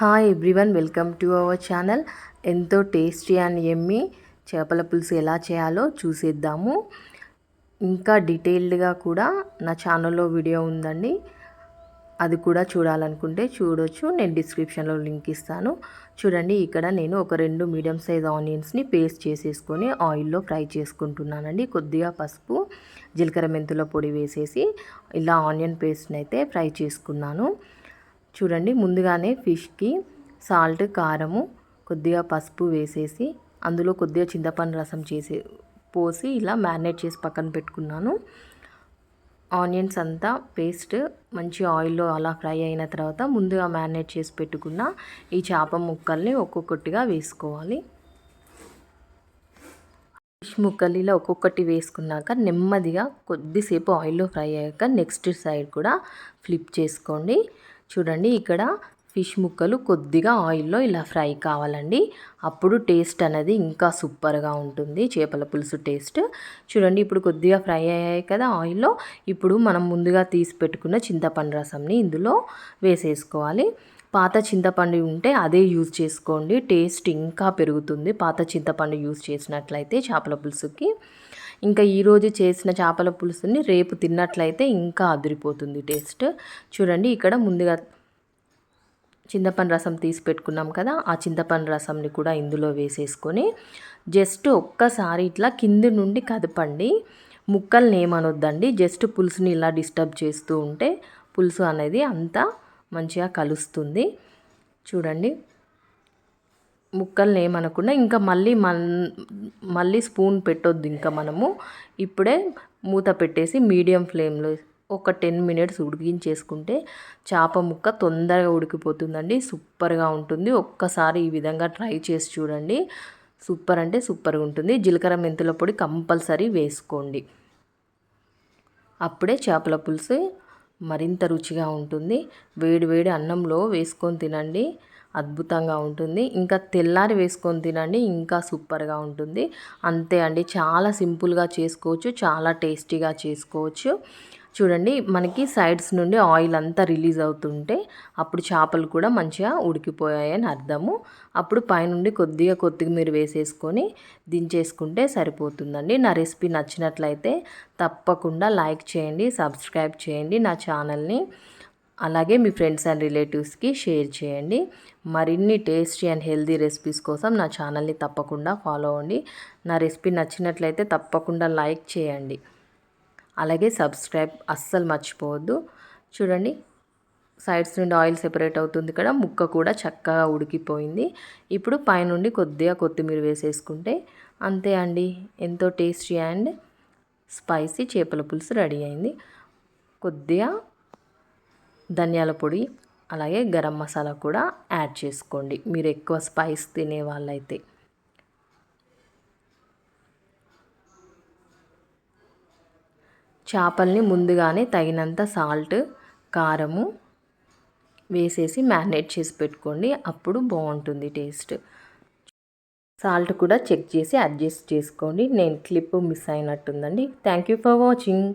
Hi everyone welcome to our channel ఎంతో tasty and ఎమ్మి చేపల పులుసు ఎలా చేయాలో చూసేద్దాము. ఇంకా డీటెయిల్డ్గా కూడా నా ఛానల్లో వీడియో ఉందండి. అది కూడా చూడాలనుకుంటే చూడొచ్చు. నేను డిస్క్రిప్షన్లో లింక్ ఇస్తాను. చూడండి ఇక్కడ నేను ఒక రెండు మీడియం సైజ్ ఆనియన్స్ని పేస్ట్ చేసేసుకొని ఆయిల్లో ఫ్రై చేసుకుంటున్నానండి. కొద్దిగా పసుపు జీలకర్ర మెంతుల పొడి వేసేసి ఇలా ఆనియన్ పేస్ట్ని అయితే ఫ్రై చేసుకున్నాను. చూడండి ముందుగానే ఫిష్కి సాల్ట్ కారము కొద్దిగా పసుపు వేసేసి అందులో కొద్దిగా చింతపండు రసం చేసి పోసి ఇలా మ్యారినేట్ చేసి పక్కన పెట్టుకున్నాను. ఆనియన్స్ అంతా పేస్ట్ మంచి ఆయిల్లో అలా ఫ్రై అయిన తర్వాత ముందుగా మ్యారినేట్ చేసి పెట్టుకున్న ఈ చేప ముక్కల్ని ఒక్కొక్కటిగా వేసుకోవాలి. ఫిష్ ముక్కలు ఇలా ఒక్కొక్కటి వేసుకున్నాక నెమ్మదిగా కొద్దిసేపు ఆయిల్లో ఫ్రై అయ్యాక నెక్స్ట్ సైడ్ కూడా ఫ్లిప్ చేసుకోండి. చూడండి ఇక్కడ ఫిష్ ముక్కలు కొద్దిగా ఆయిల్లో ఇలా ఫ్రై కావాలండి. అప్పుడు టేస్ట్ అనేది ఇంకా సూపర్గా ఉంటుంది చేపల పులుసు టేస్ట్. చూడండి ఇప్పుడు కొద్దిగా ఫ్రై అయ్యాయి కదా ఆయిల్లో. ఇప్పుడు మనం ముందుగా తీసి పెట్టుకున్న చింతపండు రసంని ఇందులో వేసేసుకోవాలి. పాత చింతపండు ఉంటే అదే యూజ్ చేసుకోండి టేస్ట్ ఇంకా పెరుగుతుంది. పాత చింతపండు యూజ్ చేసినట్లయితే చేపల పులుసుకి. ఇంకా ఈరోజు చేసిన చేపల పులుసుని రేపు తిన్నట్లయితే ఇంకా అదిరిపోతుంది టేస్ట్. చూడండి ఇక్కడ ముందుగా చింతపండు రసం తీసి పెట్టుకున్నాం కదా ఆ చింతపండు రసంని కూడా ఇందులో వేసేసుకొని జస్ట్ ఒక్కసారి ఇట్లా కింది నుండి కదపండి. ముక్కల్ని ఏమనొద్దండి జస్ట్ పులుసుని ఇలా డిస్టర్బ్ చేస్తూ ఉంటే పులుసు అనేది అంతా మంచిగా కలుస్తుంది. చూడండి. ముక్కల్ని ఏమనకుండా ఇంకా మళ్ళీ మన్ మళ్ళీ స్పూన్ పెట్టొద్దు ఇంకా మనము. ఇప్పుడే మూత పెట్టేసి మీడియం ఫ్లేమ్లో ఒక టెన్ మినిట్స్ ఉడికించేసుకుంటే చేప ముక్క తొందరగా ఉడికిపోతుందండి. సూపర్గా ఉంటుంది. ఒక్కసారి ఈ విధంగా ట్రై చేసి చూడండి. సూపర్ అంటే సూపర్గా ఉంటుంది. జీలకర్ర మెంతుల పొడి కంపల్సరీ వేసుకోండి. అప్పుడే చేపల పులుసు మరింత రుచిగా ఉంటుంది. వేడి వేడి అన్నంలో వేసుకొని తినండి. అద్భుతంగా ఉంటుంది. ఇంకా తెల్లారి వేసుకొని తినండి ఇంకా సూపర్గా ఉంటుంది. అంతే అండి చాలా సింపుల్గా చేసుకోవచ్చు చాలా టేస్టీగా చేసుకోవచ్చు. చూడండి మనకి సైడ్స్ నుండి ఆయిల్ అంతా రిలీజ్ అవుతుంటే అప్పుడు చేపలు కూడా మంచిగా ఉడికిపోయాయని అర్థము. అప్పుడు పైనుండి కొద్దిగా కొత్తిమీర వేసేసుకొని దించేసుకుంటే సరిపోతుందండి. నా రెసిపీ నచ్చినట్లయితే తప్పకుండా లైక్ చేయండి సబ్స్క్రైబ్ చేయండి నా ఛానల్ని. అలాగే మీ ఫ్రెండ్స్ అండ్ రిలేటివ్స్కి షేర్ చేయండి. మరిన్ని టేస్టీ అండ్ హెల్దీ రెసిపీస్ కోసం నా ఛానల్ని తప్పకుండా ఫాలో అవ్వండి. నా రెసిపీ నచ్చినట్లయితే తప్పకుండా లైక్ చేయండి. అలాగే సబ్స్క్రైబ్ అస్సలు మర్చిపోవద్దు. చూడండి సైడ్స్ నుండి ఆయిల్ సెపరేట్ అవుతుంది ఇక్కడ ముక్క కూడా చక్కగా ఉడికిపోయింది. ఇప్పుడు పైనుండి కొద్దిగా కొత్తిమీర వేసేసుకుంటే అంతే అండి. ఎంతో టేస్టీ అండ్ స్పైసీ చేపల పులుసు రెడీ అయింది. కొద్దిగా ధనియాల పొడి అలాగే గరం మసాలా కూడా యాడ్ చేసుకోండి. మీరు ఎక్కువ స్పైస్ తినే వాళ్ళైతే. చేపల్ని ముందుగానే తగినంత సాల్ట్ కారము వేసేసి మ్యారినేట్ చేసి పెట్టుకోండి. అప్పుడు బాగుంటుంది టేస్ట్. సాల్ట్ కూడా చెక్ చేసి అడ్జస్ట్ చేసుకోండి. నేను clip miss అయినట్టుందండి. Thank you for watching.